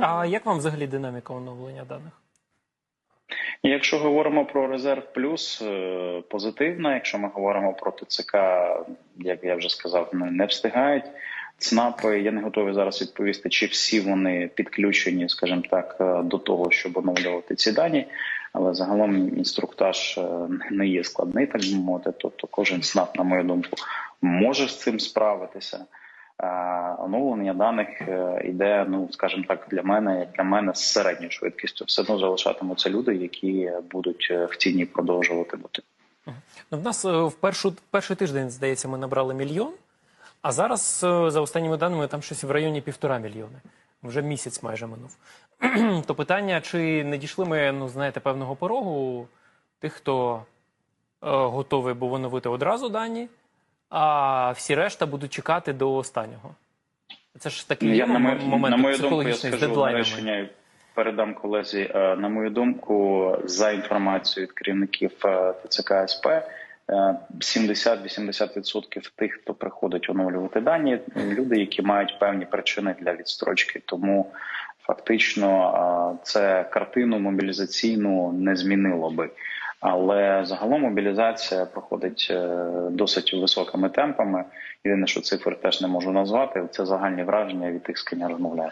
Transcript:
А як вам взагалі динаміка оновлення даних? Якщо говоримо про резерв плюс, е, позитивно. Якщо ми говоримо про ТЦК, як я вже сказав, не, встигають. ЦНАПи, я не готовий зараз відповісти, чи всі вони підключені, скажімо так, е, до того, щоб оновлювати ці дані. Але загалом інструктаж е, не є складний, так би мовити. Тобто кожен ЦНАП, на мою думку, може з цим справитися. А оновлення даних е, іде, ну скажімо так, для мене, як для мене, з середньою швидкістю. Все одно залишатимуться люди, які будуть е, в ціні продовжувати бути. Ну, в нас е, в першу перший тиждень, здається, ми набрали мільйон, а зараз, е, за останніми даними, там щось в районі півтора мільйони. Вже місяць майже минув. То питання, чи не дійшли ми, ну знаєте, певного порогу тих, хто е, готовий був оновити одразу дані, а всі решта будуть чекати до останнього. Це ж такий є Я на мою, момент на мою думку, я скажу речення. Передам колезі. Е, На мою думку, за інформацією від керівників е, ТЦК СП, е, 70-80% тих, хто приходить оновлювати дані, люди, які мають певні причини для відстрочки. Тому фактично е, це картину мобілізаційну не змінило би. Але загалом мобілізація проходить е, досить високими темпами. Єдине, що цифр теж не можу назвати. Це загальні враження від тих, з ким я розмовляю.